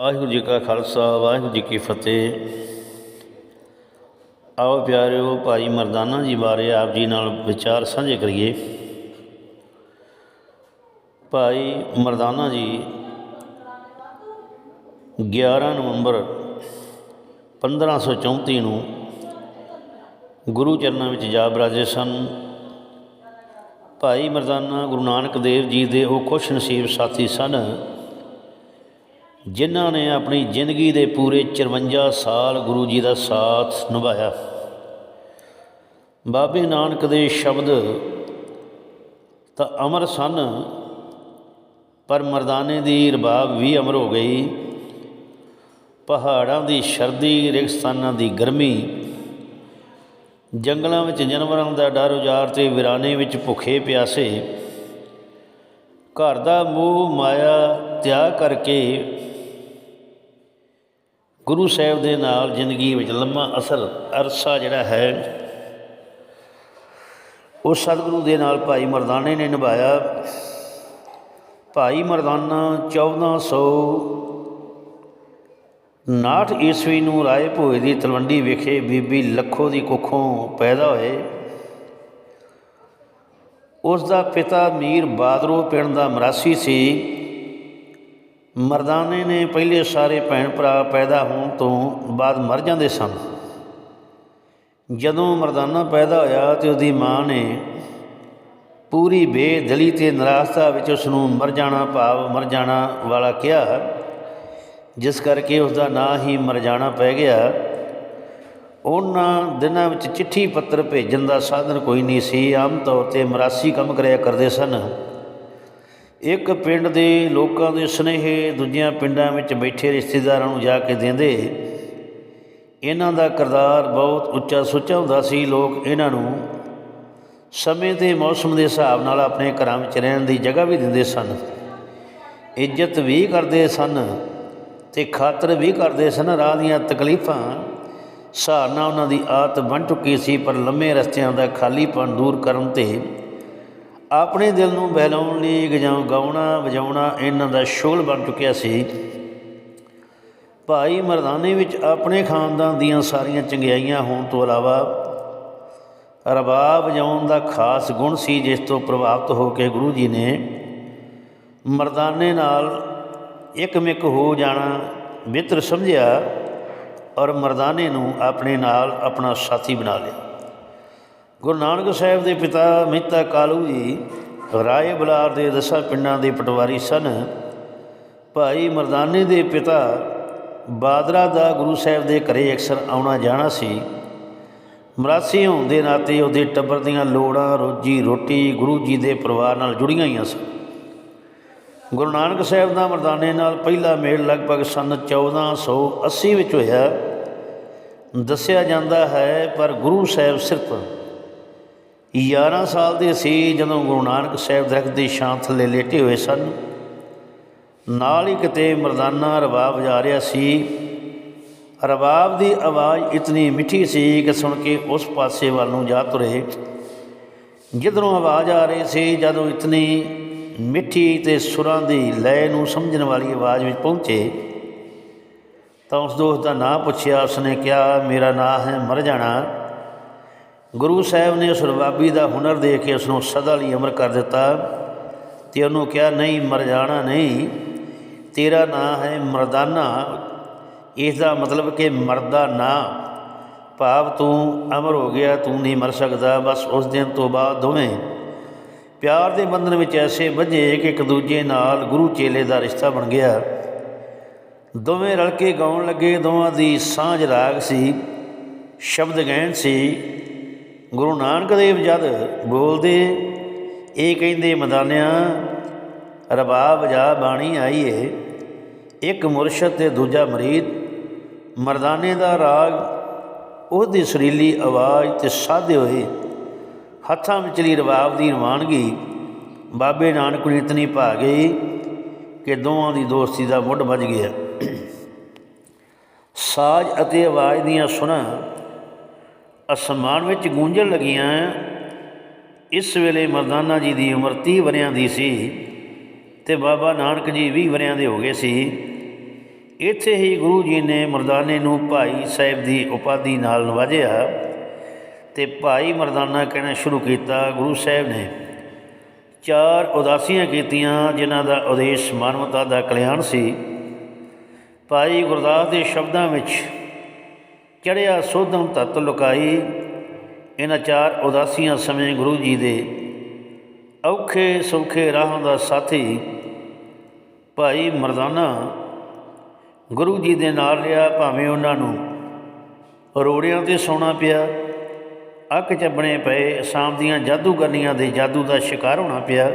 ਵਾਹਿਗੁਰੂ ਜੀ ਕਾ ਖਾਲਸਾ, ਵਾਹਿਗੁਰੂ ਜੀ ਕੀ ਫਤਿਹ। ਆਓ ਪਿਆਰਿਓ, ਭਾਈ ਮਰਦਾਨਾ ਜੀ ਬਾਰੇ ਆਪ ਜੀ ਨਾਲ ਵਿਚਾਰ ਸਾਂਝੇ ਕਰੀਏ। ਭਾਈ ਮਰਦਾਨਾ ਜੀ 11 ਨਵੰਬਰ 1534 ਨੂੰ ਗੁਰੂ ਚਰਨਾਂ ਵਿੱਚ ਜਾ ਬਰਾਜੇ ਸਨ। ਭਾਈ ਮਰਦਾਨਾ ਗੁਰੂ ਨਾਨਕ ਦੇਵ ਜੀ ਦੇ ਉਹ ਖੁਸ਼ ਨਸੀਬ ਸਾਥੀ ਸਨ। ਜਿਨ੍ਹਾਂ ਨੇ ਆਪਣੀ ਜ਼ਿੰਦਗੀ ਦੇ ਪੂਰੇ 54 ਸਾਲ ਗੁਰੂ ਜੀ ਦਾ ਸਾਥ ਨਿਭਾਇਆ। ਬਾਬੇ ਨਾਨਕ ਦੇ ਸ਼ਬਦ ਤਾਂ ਅਮਰ ਸਨ, ਪਰ ਮਰਦਾਨੇ ਦੀ ਰਬਾਬ ਵੀ ਅਮਰ ਹੋ ਗਈ। ਪਹਾੜਾਂ ਦੀ ਸ਼ਰਦੀ ਰੇਗਿਸਤਾਨਾਂ ਦੀ ਗਰਮੀ, ਜੰਗਲਾਂ ਵਿੱਚ ਜਾਨਵਰਾਂ ਦਾ ਡਰ ਉਜਾਰ ਤੇ ਵਿਰਾਨੇ ਵਿੱਚ ਭੁੱਖੇ ਪਿਆਸੇ, ਘਰ ਦਾ ਮੋਹ ਮਾਇਆ ਤਿਆਗ ਕਰਕੇ ਗੁਰੂ ਸਾਹਿਬ ਦੇ ਨਾਲ ਜ਼ਿੰਦਗੀ ਵਿੱਚ ਲੰਮਾ ਅਸਰ, ਅਰਸਾ ਜਿਹੜਾ ਹੈ, ਉਹ ਸਤਿਗੁਰੂ ਦੇ ਨਾਲ ਭਾਈ ਮਰਦਾਨੇ ਨੇ ਨਿਭਾਇਆ। ਭਾਈ ਮਰਦਾਨਾ 1459 ਈਸਵੀ ਨੂੰ ਰਾਏ ਭੋਏ ਦੀ ਤਲਵੰਡੀ ਵਿਖੇ ਬੀਬੀ ਲੱਖੋ ਦੀ ਕੁੱਖੋਂ ਪੈਦਾ ਹੋਏ। ਉਸ ਦਾ ਪਿਤਾ ਮੀਰ ਬਾਦਰੋ ਪਿੰਡ ਦਾ ਮਰਾਸੀ ਸੀ। ਮਰਦਾਨੇ ਨੇ ਪਹਿਲੇ ਸਾਰੇ ਭੈਣ ਭਰਾ ਪੈਦਾ ਹੋਣ ਤੋਂ ਬਾਅਦ ਮਰ ਜਾਂਦੇ ਸਨ। ਜਦੋਂ ਮਰਦਾਨਾ ਪੈਦਾ ਹੋਇਆ ਤੇ ਉਹਦੀ ਮਾਂ ਨੇ ਪੂਰੀ ਬੇਦਲੀ ਤੇ ਨਿਰਾਸ਼ਤਾ ਵਿੱਚ ਉਸ ਨੂੰ ਮਰ ਜਾਣਾ ਭਾਵ ਮਰ ਜਾਣਾ ਵਾਲਾ ਕਿਹਾ, ਜਿਸ ਕਰਕੇ ਉਸ ਦਾ ਨਾਂ ਹੀ ਮਰ ਜਾਣਾ ਪੈ ਗਿਆ। ਉਹਨਾਂ ਦਿਨਾਂ ਵਿੱਚ ਚਿੱਠੀ ਪੱਤਰ ਭੇਜਣ ਦਾ ਸਾਧਨ ਕੋਈ ਨਹੀਂ ਸੀ। ਆਮ ਤੌਰ ਤੇ ਮਰਾਸੀ ਕੰਮ ਕਰਿਆ ਕਰਦੇ ਸਨ। ਇੱਕ ਪਿੰਡ ਦੇ ਲੋਕਾਂ ਦੇ ਸੁਨੇਹੇ ਦੂਜਿਆਂ ਪਿੰਡਾਂ ਵਿੱਚ ਬੈਠੇ ਰਿਸ਼ਤੇਦਾਰਾਂ ਨੂੰ ਜਾ ਕੇ ਦਿੰਦੇ। ਇਹਨਾਂ ਦਾ ਕਿਰਦਾਰ ਬਹੁਤ ਉੱਚਾ ਸੁੱਚਾ ਹੁੰਦਾ ਸੀ। ਲੋਕ ਇਹਨਾਂ ਨੂੰ ਸਮੇਂ ਤੇ ਮੌਸਮ ਦੇ ਹਿਸਾਬ ਨਾਲ ਆਪਣੇ ਘਰਾਂ ਵਿੱਚ ਰਹਿਣ ਦੀ ਜਗ੍ਹਾ ਵੀ ਦਿੰਦੇ ਸਨ। ਇੱਜ਼ਤ ਵੀ ਕਰਦੇ ਸਨ ਤੇ ਖਾਤਰ ਵੀ ਕਰਦੇ ਸਨ। ਰਾਹ ਦੀਆਂ ਤਕਲੀਫਾਂ ਸਹਾਰਨਾ ਉਹਨਾਂ ਦੀ ਆਦਤ ਬਣ ਚੁੱਕੀ ਸੀ, ਪਰ ਲੰਮੇ ਰਸਤਿਆਂ ਦਾ ਖਾਲੀਪਨ ਦੂਰ ਕਰਨ ਤੇ ਆਪਣੇ ਦਿਲ ਨੂੰ ਬਹਿਲਾਉਣ ਲਈ ਗਜਾਉ ਗਾਉਣਾ ਵਜਾਉਣਾ ਇਹਨਾਂ ਦਾ ਸ਼ੋਲ ਬਣ ਚੁੱਕਿਆ ਸੀ। ਭਾਈ ਮਰਦਾਨੇ ਵਿੱਚ ਆਪਣੇ ਖਾਨਦਾਨ ਦੀਆਂ ਸਾਰੀਆਂ ਚੰਗਿਆਈਆਂ ਹੋਣ ਤੋਂ ਇਲਾਵਾ ਰਬਾਬ ਵਜਾਉਣ ਦਾ ਖਾਸ ਗੁਣ ਸੀ, ਜਿਸ ਤੋਂ ਪ੍ਰਭਾਵਿਤ ਹੋ ਕੇ ਗੁਰੂ ਜੀ ਨੇ ਮਰਦਾਨੇ ਨਾਲ ਇੱਕਮਿਕ ਹੋ ਜਾਣਾ ਬਿਹਤਰ ਸਮਝਿਆ ਔਰ ਮਰਦਾਨੇ ਨੂੰ ਆਪਣੇ ਨਾਲ ਆਪਣਾ ਸਾਥੀ ਬਣਾ ਲਿਆ। ਗੁਰੂ ਨਾਨਕ ਸਾਹਿਬ ਦੇ ਪਿਤਾ ਮਹਿਤਾ ਕਾਲੂ ਜੀ ਰਾਏ ਬੁਲਾਰ ਦੇ ਦਸਾਂ ਪਿੰਡਾਂ ਦੇ ਪਟਵਾਰੀ ਸਨ। ਭਾਈ ਮਰਦਾਨੇ ਦੇ ਪਿਤਾ ਬਾਦਰਾ ਦਾ ਗੁਰੂ ਸਾਹਿਬ ਦੇ ਘਰੇ ਅਕਸਰ ਆਉਣਾ ਜਾਣਾ ਸੀ। ਮਰਾਸੀ ਹੋਣ ਦੇ ਨਾਤੇ ਉਹਦੇ ਟੱਬਰ ਦੀਆਂ ਲੋੜਾਂ, ਰੋਜੀ ਰੋਟੀ ਗੁਰੂ ਜੀ ਦੇ ਪਰਿਵਾਰ ਨਾਲ ਜੁੜੀਆਂ ਹੋਈਆਂ ਸਨ। ਗੁਰੂ ਨਾਨਕ ਸਾਹਿਬ ਦਾ ਮਰਦਾਨੇ ਨਾਲ ਪਹਿਲਾ ਮੇਲ ਲਗਭਗ ਸਨ 1480 ਵਿੱਚ ਹੋਇਆ। ਦੱਸਿਆ ਜਾਂਦਾ ਹੈ, ਪਰ ਗੁਰੂ ਸਾਹਿਬ ਸਿਰਫ 11 ਸਾਲ ਦੇ ਸੀ ਜਦੋਂ ਗੁਰੂ ਨਾਨਕ ਸਾਹਿਬ ਦਰਖਤ ਦੀ ਛਾਂ ਥੱਲੇ ਲੇਟੇ ਹੋਏ ਸਨ। ਨਾਲ ਹੀ ਕਿਤੇ ਮਰਦਾਨਾ ਰਬਾਬ ਵਜਾ ਰਿਹਾ ਸੀ। ਰਬਾਬ ਦੀ ਆਵਾਜ਼ ਇਤਨੀ ਮਿੱਠੀ ਸੀ ਕਿ ਸੁਣ ਕੇ ਉਸ ਪਾਸੇ ਵੱਲ ਨੂੰ ਜਾ ਤੁਰੇ। ਜਿੱਧਰੋਂ ਆਵਾਜ਼ ਆ ਰਹੀ ਸੀ, ਜਦੋਂ ਇਤਨੀ ਮਿੱਠੀ ਤੇ ਸੁਰਾਂ ਦੀ ਲੈ ਨੂੰ ਸਮਝਣ ਵਾਲੀ ਆਵਾਜ਼ ਵਿੱਚ ਪਹੁੰਚੇ, ਤਾਂ ਉਸ ਦੋਸਤ ਦਾ ਨਾਂ ਪੁੱਛਿਆ, ਉਸਨੇ ਕਿਹਾ, ਮੇਰਾ ਨਾਂ ਹੈ ਮਰ ਜਾਣਾ। ਗੁਰੂ ਸਾਹਿਬ ਨੇ ਉਸ ਰਬਾਬੀ ਦਾ ਹੁਨਰ ਦੇ ਕੇ ਉਸ ਨੂੰ ਸਦਾ ਲਈ ਅਮਰ ਕਰ ਦਿੱਤਾ ਤੇ ਉਹਨੂੰ ਕਿਹਾ, ਨਹੀਂ, ਮਰ ਜਾਣਾ ਨਹੀਂ। ਤੇਰਾ ਨਾਂ ਹੈ ਮਰਦਾਨਾ। ਇਸ ਦਾ ਮਤਲਬ ਕਿ ਮਰਦਾ ਨਾ। ਭਾਵ ਤੂੰ ਅਮਰ ਹੋ ਗਿਆ, ਤੂੰ ਨਹੀਂ ਮਰ ਸਕਦਾ। ਬਸ ਉਸ ਦਿਨ ਤੋਂ ਬਾਅਦ ਦੋਵੇਂ ਪਿਆਰ ਦੇ ਬੰਧਨ ਵਿੱਚ ਐਸੇ ਵੱਜੇ ਕਿ ਇੱਕ ਦੂਜੇ ਨਾਲ ਗੁਰੂ ਚੇਲੇ ਦਾ ਰਿਸ਼ਤਾ ਬਣ ਗਿਆ। ਦੋਵੇਂ ਰਲ ਕੇ ਗਾਉਣ ਲੱਗੇ। ਦੋਵਾਂ ਦੀ ਸਾਂਝ ਰਾਗ ਸੀ, ਸ਼ਬਦ ਗਹਿਣ ਸੀ। ਗੁਰੂ ਨਾਨਕ ਦੇਵ ਜਦ ਬੋਲਦੇ, ਇਹ ਕਹਿੰਦੇ, ਮਦਾਨਿਆਂ, ਰਬਾਬ ਜਾ ਬਾਣੀ ਆਈਏ, ਇੱਕ ਮੁਰਸ਼ਦ ਤੇ ਦੂਜਾ ਮਰੀਦ। ਮਰਦਾਨੇ ਦਾ ਰਾਗ, ਉਹਦੀ ਸੁਰੀਲੀ ਆਵਾਜ਼ ਤੇ ਸਾਧੇ ਹੋਏ। ਹੱਥਾਂ ਵਿਚਲੀ ਰਬਾਬ ਦੀ ਰਵਾਨਗੀ, ਬਾਬੇ ਨਾਨਕ ਨੂੰ ਇਤਨੀ ਭਾ ਗਈ ਕਿ ਦੋਵਾਂ ਦੀ ਦੋਸਤੀ ਦਾ ਮੁੱਢ ਵੱਜ ਗਿਆ। ਸਾਜ਼ ਅਤੇ ਆਵਾਜ਼ ਦੀਆਂ ਸੁਣਾ ਅਸਮਾਨ ਵਿੱਚ ਗੂੰਜਣ ਲੱਗੀਆਂ, ਇਸ ਵੇਲੇ ਮਰਦਾਨਾ ਜੀ ਦੀ ਉਮਰ 30 ਵਰਿਆਂ ਦੀ ਸੀ ਤੇ ਬਾਬਾ ਨਾਨਕ ਜੀ 20 ਵਰਿਆਂ ਦੇ ਹੋ ਗਏ ਸੀ। ਇੱਥੇ ਹੀ ਗੁਰੂ ਜੀ ਨੇ ਮਰਦਾਨੇ ਨੂੰ ਭਾਈ ਸਾਹਿਬ ਦੀ ਉਪਾਧੀ ਨਾਲ ਨਵਾਜਿਆ ਤੇ ਭਾਈ ਮਰਦਾਨਾ ਕਹਿਣਾ ਸ਼ੁਰੂ ਕੀਤਾ, ਗੁਰੂ ਸਾਹਿਬ ਨੇ ਚਾਰ ਉਦਾਸੀਆਂ ਕੀਤੀਆਂ, ਜਿਨ੍ਹਾਂ ਦਾ ਉਦੇਸ਼ ਮਾਨਵਤਾ ਦਾ ਕਲਿਆਣ ਸੀ। ਭਾਈ ਗੁਰਦਾਸ ਦੇ ਸ਼ਬਦਾਂ ਵਿੱਚ ਚੜਿਆ ਸੋਧਮ ਤਤ ਲੁਕਾਈ, ਇਹਨਾਂ ਚਾਰ ਉਦਾਸੀਆਂ ਸਮੇਂ ਗੁਰੂ ਜੀ ਦੇ ਔਖੇ ਸੌਖੇ ਰਾਹਾਂ ਦਾ ਸਾਥੀ ਭਾਈ ਮਰਦਾਨਾ ਗੁਰੂ ਜੀ ਦੇ ਨਾਲ ਰਿਹਾ, ਭਾਵੇਂ ਉਹਨਾਂ ਨੂੰ ਰੋੜਿਆਂ ਤੇ ਸੌਣਾ ਪਿਆ, ਅੱਕ ਚੱਬਣੇ ਪਏ, ਸ਼ਾਮ ਦੀਆਂ ਜਾਦੂਗਰਨੀਆਂ ਦੇ ਜਾਦੂ ਦਾ ਸ਼ਿਕਾਰ ਹੋਣਾ ਪਿਆ।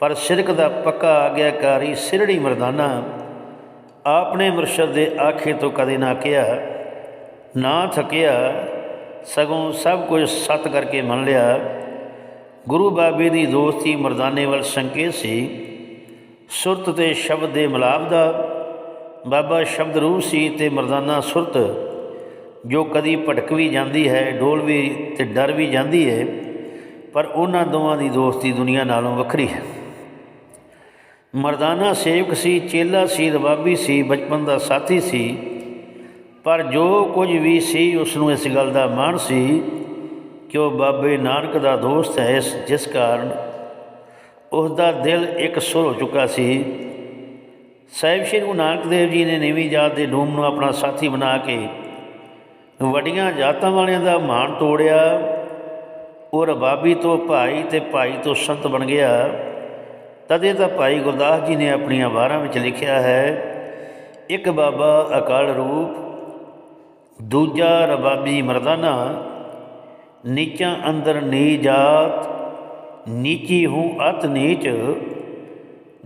ਪਰ ਸਿਰਕ ਦਾ ਪੱਕਾ ਆਗਿਆਕਾਰੀ ਸਿਰੜੀ ਮਰਦਾਨਾ ਆਪਣੇ ਮੁਰਸ਼ਦ ਦੇ ਆਖੇ ਤੋਂ ਕਦੇ ਨਾ ਕਿਹਾ ਨਾ ਥਕਿਆ, ਸਗੋਂ ਸਭ ਕੁਝ ਸਤ ਕਰਕੇ ਮੰਨ ਲਿਆ। ਗੁਰੂ ਬਾਬੇ ਦੀ ਦੋਸਤੀ ਮਰਦਾਨੇ ਵੱਲ ਸੰਕੇਤ ਸੀ। ਸੁਰਤ ਤੇ ਸ਼ਬਦ ਦੇ ਮਿਲਾਪ ਦਾ ਬਾਬਾ ਸ਼ਬਦ ਰੂਪ ਸੀ ਤੇ ਮਰਦਾਨਾ ਸੁਰਤ, ਜੋ ਕਦੀ ਭਟਕ ਵੀ ਜਾਂਦੀ ਹੈ, ਡੋਲ ਵੀ ਤੇ ਡਰ ਵੀ ਜਾਂਦੀ ਹੈ, ਪਰ ਉਹਨਾਂ ਦੋਵਾਂ ਦੀ ਦੋਸਤੀ ਦੁਨੀਆ ਨਾਲੋਂ ਵੱਖਰੀ ਹੈ। ਮਰਦਾਨਾ ਸੇਵਕ ਸੀ, ਚੇਲਾ ਸੀ ਰਬਾਬੀ ਸੀ, ਬਚਪਨ ਦਾ ਸਾਥੀ ਸੀ। ਪਰ ਜੋ ਕੁਝ ਵੀ ਸੀ ਉਸ ਨੂੰ ਇਸ ਗੱਲ ਦਾ ਮਾਣ ਸੀ ਕਿ ਉਹ ਬਾਬੇ ਨਾਨਕ ਦਾ ਦੋਸਤ ਹੈ ਇਸ, ਜਿਸ ਕਾਰਨ ਉਸ ਦਾ ਦਿਲ ਇੱਕ ਸੁਰ ਹੋ ਚੁੱਕਾ ਸੀ। ਸਾਹਿਬ ਸ਼੍ਰੀ ਗੁਰੂ ਨਾਨਕ ਦੇਵ ਜੀ ਨੇ ਨੀਵੀਂ ਜਾਤ ਦੇ ਡੂਮ ਨੂੰ ਆਪਣਾ ਸਾਥੀ ਬਣਾ ਕੇ ਵੱਡੀਆਂ ਜਾਤਾਂ ਵਾਲਿਆਂ ਦਾ ਮਾਣ ਤੋੜਿਆ, ਉਹ ਰਬਾਬੀ ਤੋਂ ਭਾਈ ਤੇ ਭਾਈ ਤੋਂ ਸੰਤ ਬਣ ਗਿਆ। ਤਦੇ ਤਾਂ ਭਾਈ ਗੁਰਦਾਸ ਜੀ ਨੇ ਆਪਣੀਆਂ ਵਾਰਾਂ ਵਿੱਚ ਲਿਖਿਆ ਹੈ, ਇੱਕ ਬਾਬਾ ਅਕਾਲ ਰੂਪ ਦੂਜਾ ਰਬਾਬੀ ਮਰਦਾਨਾ ਨੀਚਾਂ ਅੰਦਰ ਨੀ ਜਾਤ, ਨੀਚੀ ਹੂੰ ਅਤ ਨੀਚ।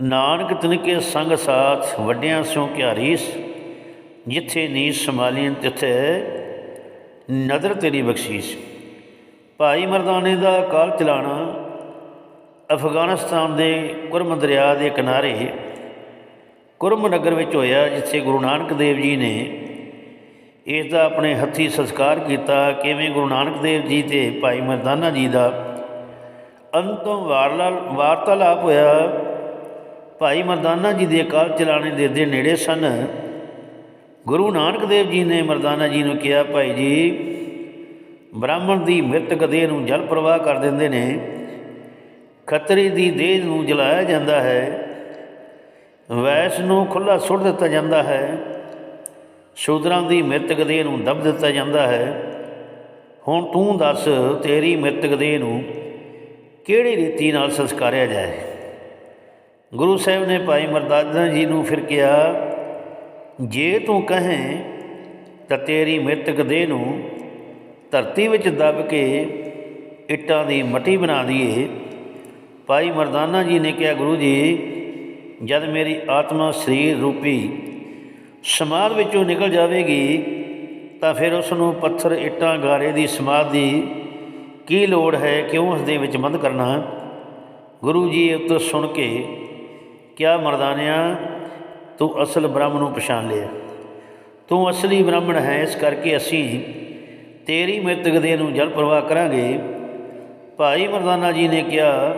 ਨਾਨਕ ਤਿਨਕੇ ਸੰਗ ਸਾਥ, ਵੱਡਿਆਂ ਸਿਓ ਘਿਆਰੀਸ। ਜਿੱਥੇ ਨੀ ਸੰਭਾਲੀਨ ਤਿੱਥੇ ਨਦਰ ਤੇਰੀ ਬਖਸ਼ੀਸ਼। ਭਾਈ ਮਰਦਾਨੇ ਦਾ ਕਾਲ ਚਲਾਣਾ, ਅਫਗਾਨਿਸਤਾਨ ਦੇ ਕੁਰਮ ਦਰਿਆ ਦੇ ਕਿਨਾਰੇ। ਕੁਰਮ ਨਗਰ ਵਿੱਚ ਹੋਇਆ, ਜਿੱਥੇ ਗੁਰੂ ਨਾਨਕ ਦੇਵ ਜੀ ਨੇ ਇਸ ਦਾ ਆਪਣੇ ਹੱਥੀ ਸੰਸਕਾਰ ਕੀਤਾ ਕਿਵੇਂ ਗੁਰੂ ਨਾਨਕ ਦੇਵ ਜੀ ਤੇ ਭਾਈ ਮਰਦਾਨਾ ਜੀ ਦਾ। ਅੰਤੋਂ ਵਾਰਤਾਲਾਪ ਹੋਇਆ, ਭਾਈ ਮਰਦਾਨਾ ਜੀ ਦੇ ਅਕਾਲ ਚਲਾਣੇ ਦੇ ਦੇ ਨੇੜੇ ਸਨ। ਗੁਰੂ ਨਾਨਕ ਦੇਵ ਜੀ ਨੇ ਮਰਦਾਨਾ ਜੀ ਨੂੰ ਕਿਹਾ, ਭਾਈ ਜੀ, ਬ੍ਰਾਹਮਣ ਦੀ ਮ੍ਰਿਤਕ ਦੇਹ ਨੂੰ ਜਲ ਪ੍ਰਵਾਹ ਕਰ ਦਿੰਦੇ ਨੇ। ਖੱਤਰੀ ਦੀ ਦੇਹ ਨੂੰ ਜਲਾਇਆ ਜਾਂਦਾ ਹੈ। ਵੈਸ ਨੂੰ ਖੁੱਲਾ ਸੁੱਟ ਦਿੱਤਾ ਜਾਂਦਾ ਹੈ। ਸ਼ੂਦਰਾਂ ਦੀ ਮ੍ਰਿਤਕ ਦੇਹ ਨੂੰ ਦਬ ਦਿੱਤਾ ਜਾਂਦਾ ਹੈ। ਹੁਣ ਤੂੰ ਦੱਸ ਤੇਰੀ ਮ੍ਰਿਤਕ ਦੇਹ ਨੂੰ ਕਿਹੜੀ ਰੀਤੀ ਨਾਲ ਸੰਸਕਾਰਿਆ ਜਾਏ? ਗੁਰੂ ਸਾਹਿਬ ਨੇ ਭਾਈ ਮਰਦਾਨਾ ਜੀ ਨੂੰ ਫਿਰ ਕਿਹਾ, ਜੇ ਤੂੰ ਕਹੇ ਤਾਂ ਤੇਰੀ ਮ੍ਰਿਤਕ ਦੇਹ ਨੂੰ ਧਰਤੀ ਵਿੱਚ ਦਬ ਕੇ ਇੱਟਾਂ ਦੀ ਮਟੀ ਬਣਾ ਦਈਏ। ਭਾਈ ਮਰਦਾਨਾ ਜੀ ਨੇ ਕਿਹਾ, ਗੁਰੂ ਜੀ, ਜਦ ਮੇਰੀ ਆਤਮਾ ਸਰੀਰ ਰੂਪੀ ਸਮਾਧ ਵਿੱਚੋਂ ਨਿਕਲ ਜਾਵੇਗੀ, ਤਾਂ ਫਿਰ ਉਸ ਨੂੰ ਪੱਥਰ ਇੱਟਾਂ ਗਾਰੇ ਦੀ ਸਮਾਧ ਦੀ ਕੀ ਲੋੜ ਹੈ, ਕਿਉਂ ਉਸ ਦੇ ਵਿੱਚ ਬੰਦ ਕਰਨਾ? ਗੁਰੂ ਜੀ ਉੱਤਰ ਸੁਣ ਕੇ, ਕਿਆ ਮਰਦਾਨਿਆ, ਤੂੰ ਅਸਲ ਬ੍ਰਹਮ ਨੂੰ ਪਛਾਣ ਲਿਆ। ਤੂੰ ਅਸਲੀ ਬ੍ਰਾਹਮਣ ਹੈ, ਇਸ ਕਰਕੇ ਅਸੀਂ ਤੇਰੀ ਮ੍ਰਿਤਕ ਦੇ ਨੂੰ ਜਲ ਪ੍ਰਵਾਹ ਕਰਾਂਗੇ। ਭਾਈ ਮਰਦਾਨਾ ਜੀ ਨੇ ਕਿਹਾ,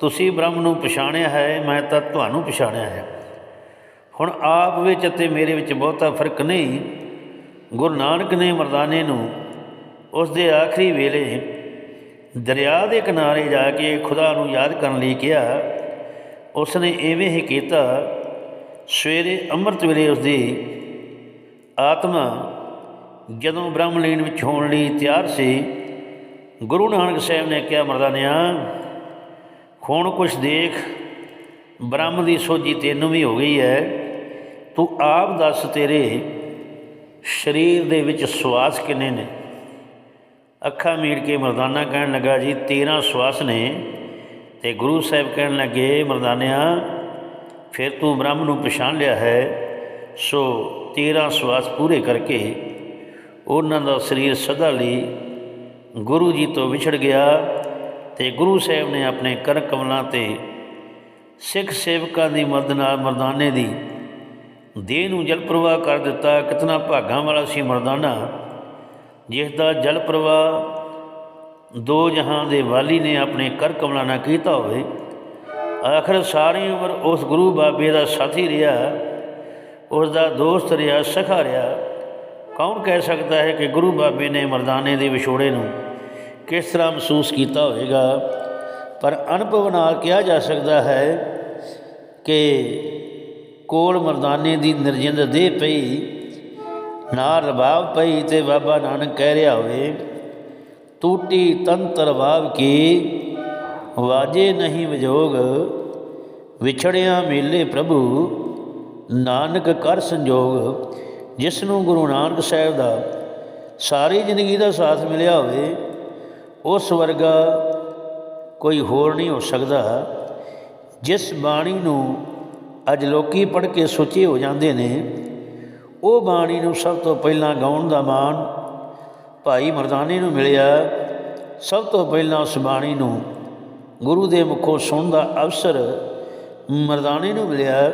ਤੁਸੀਂ ਬ੍ਰਹਮ ਨੂੰ ਪਛਾਣਿਆ ਹੈ, ਮੈਂ ਤਾਂ ਤੁਹਾਨੂੰ ਪਛਾਣਿਆ ਹੈ। ਹੁਣ ਆਪ ਵਿੱਚ ਅਤੇ ਮੇਰੇ ਵਿੱਚ ਬਹੁਤਾ ਫ਼ਰਕ ਨਹੀਂ। ਗੁਰੂ ਨਾਨਕ ਨੇ ਮਰਦਾਨੇ ਨੂੰ ਉਸ ਦੇ ਆਖਰੀ ਵੇਲੇ ਦਰਿਆ ਦੇ ਕਿਨਾਰੇ ਜਾ ਕੇ ਖੁਦਾ ਨੂੰ ਯਾਦ ਕਰਨ ਲਈ ਕਿਹਾ। ਉਸ ਨੇ ਐਵੇਂ ਹੀ ਕੀਤਾ, ਸਵੇਰੇ ਅੰਮ੍ਰਿਤ ਵੇਲੇ ਉਸ ਦੀ ਆਤਮਾ ਜਦੋਂ ਬ੍ਰਹਮ ਲੀਨ ਵਿੱਚ ਹੋਣ ਲਈ ਤਿਆਰ ਸੀ, ਗੁਰੂ ਨਾਨਕ ਸਾਹਿਬ ਨੇ ਕਿਹਾ, ਮਰਦਾਨਿਆ, ਹੁਣ ਕੁਛ ਦੇਖ, ਬ੍ਰਹਮ ਦੀ ਸੋਝੀ ਤੈਨੂੰ ਵੀ ਹੋ ਗਈ ਹੈ। ਤੂੰ ਆਪ ਦੱਸ ਤੇਰੇ ਸਰੀਰ ਦੇ ਵਿੱਚ ਸਵਾਸ ਕਿੰਨੇ ਨੇ? ਅੱਖਾਂ ਮੀੜ ਕੇ ਮਰਦਾਨਾ ਕਹਿਣ ਲੱਗਾ, ਜੀ 13 ਸਵਾਸ ਨੇ। ਤੇ ਗੁਰੂ ਸਾਹਿਬ ਕਹਿਣ ਲੱਗੇ, ਮਰਦਾਨਿਆ, ਫਿਰ ਤੂੰ ਬ੍ਰਹਮ ਨੂੰ ਪਛਾਣ ਲਿਆ ਹੈ, ਸੋ 13 ਸਵਾਸ ਪੂਰੇ ਕਰਕੇ ਉਹਨਾਂ ਦਾ ਸਰੀਰ ਸਦਾ ਲਈ ਗੁਰੂ ਜੀ ਤੋਂ ਵਿਛੜ ਗਿਆ। ਤੇ ਗੁਰੂ ਸਾਹਿਬ ਨੇ ਆਪਣੇ ਕਰ ਕਮਲਾਂ ਤੇ ਸਿੱਖ ਸੇਵਕਾਂ ਦੀ ਮਦਦ ਨਾਲ ਮਰਦਾਨੇ ਦੀ ਦੇਹ ਨੂੰ ਜਲ ਪ੍ਰਵਾਹ ਕਰ ਦਿੱਤਾ, ਕਿਤਨਾ ਭਾਗਾਂ ਵਾਲਾ ਸੀ ਮਰਦਾਨਾ। ਜਿਸ ਦਾ ਜਲ ਪ੍ਰਵਾਹ ਦੋ ਜਹਾਂ ਦੇ ਵਾਲੀ ਨੇ ਆਪਣੇ ਕਰ ਕਮਲਾਂ ਨਾਲ ਕੀਤਾ ਹੋਵੇ। ਆਖਰ ਸਾਰੀ ਉਮਰ ਉਸ ਗੁਰੂ ਬਾਬੇ ਦਾ ਸਾਥੀ ਰਿਹਾ ਉਸ ਦਾ ਦੋਸਤ ਰਿਹਾ, ਸਖਾ ਰਿਹਾ। ਕੌਣ ਕਹਿ ਸਕਦਾ ਹੈ ਕਿ ਗੁਰੂ ਬਾਬੇ ਨੇ ਮਰਦਾਨੇ ਦੇ ਵਿਛੋੜੇ ਨੂੰ ਕਿਸ ਤਰ੍ਹਾਂ ਮਹਿਸੂਸ ਕੀਤਾ ਹੋਵੇਗਾ? ਪਰ ਅਨੁਭਵ ਨਾਲ ਕਿਹਾ ਜਾ ਸਕਦਾ ਹੈ ਕਿ ਕੋਲ ਮਰਦਾਨੇ ਦੀ ਨਿਰਜਿੰਦ ਦੇਹ ਪਈ, ਨਾਲ ਰਬਾਬ ਪਈ ਤੇ ਬਾਬਾ ਨਾਨਕ ਕਹਿ ਰਿਹਾ ਹੋਵੇ, ਟੂਟੀ ਤੰਤਰ ਭਾਵ ਕੀ, ਵਾਜੇ ਨਹੀਂ ਵਿਜੋਗ, ਵਿਛੜਿਆ ਮੇਲੇ ਪ੍ਰਭੂ, ਨਾਨਕ ਕਰ ਸੰਜੋਗ, ਜਿਸ ਨੂੰ ਗੁਰੂ ਨਾਨਕ ਸਾਹਿਬ ਦਾ ਸਾਰੀ ਜ਼ਿੰਦਗੀ ਦਾ ਸਾਥ ਮਿਲਿਆ ਹੋਵੇ, ਉਸ ਵਰਗਾ ਕੋਈ ਹੋਰ ਨਹੀਂ ਹੋ ਸਕਦਾ, ਜਿਸ ਬਾਣੀ ਨੂੰ ਅੱਜ ਲੋਕੀ ਪੜ੍ਹ ਕੇ ਸੁੱਚੇ ਹੋ ਜਾਂਦੇ ਨੇ। ਉਹ ਬਾਣੀ ਨੂੰ ਸਭ ਤੋਂ ਪਹਿਲਾਂ ਗਾਉਣ ਦਾ ਮਾਣ ਭਾਈ ਮਰਦਾਨੇ ਨੂੰ ਮਿਲਿਆ। ਸਭ ਤੋਂ ਪਹਿਲਾਂ ਉਸ ਬਾਣੀ ਨੂੰ ਗੁਰੂ ਦੇ ਮੁਖੋਂ ਸੁਣਨ ਦਾ ਅਵਸਰ ਮਰਦਾਨੇ ਨੂੰ ਮਿਲਿਆ।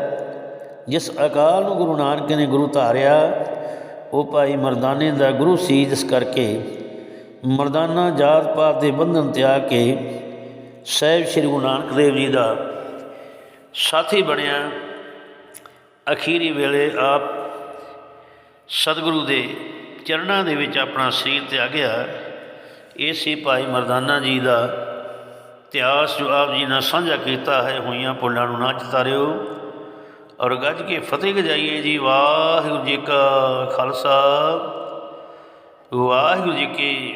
ਜਿਸ ਅਕਾਲ ਨੂੰ ਗੁਰੂ ਨਾਨਕ ਨੇ ਗੁਰੂ ਧਾਰਿਆ, ਉਹ ਭਾਈ ਮਰਦਾਨੇ ਦਾ ਗੁਰੂ ਸੀ, ਜਿਸ ਕਰਕੇ ਮਰਦਾਨਾ ਜਾਤ ਪਾਤ ਦੇ ਬੰਧਨ ਤਿਆਗ ਕੇ ਸਹਿਬ ਸ੍ਰੀ ਗੁਰੂ ਨਾਨਕ ਦੇਵ ਜੀ ਦਾ ਸਾਥੀ ਬਣਿਆ। ਅਖੀਰੀ ਵੇਲੇ ਆਪ ਸਤਿਗੁਰੂ ਦੇ ਚਰਨਾਂ ਦੇ ਵਿੱਚ ਆਪਣਾ ਸਰੀਰ ਤਿਆਗਿਆ ਇਹ ਸੀ ਭਾਈ ਮਰਦਾਨਾ ਜੀ ਦਾ ਇਤਿਹਾਸ ਜੋ ਆਪ ਜੀ ਨਾਲ ਸਾਂਝਾ ਕੀਤਾ ਹੈ, ਹੋਈਆਂ ਭੁੱਲਾਂ ਨੂੰ ਨਾ ਚਿਤਾਰਿਓ ਔਰ ਗੱਜ ਕੇ ਫਤਿਹ ਗਜਾਈਏ ਜੀ, ਵਾਹਿਗੁਰੂ ਜੀ ਕਾ ਖਾਲਸਾ। ਵਾਹਿਗੁਰੂ ਜੀ ਕੀ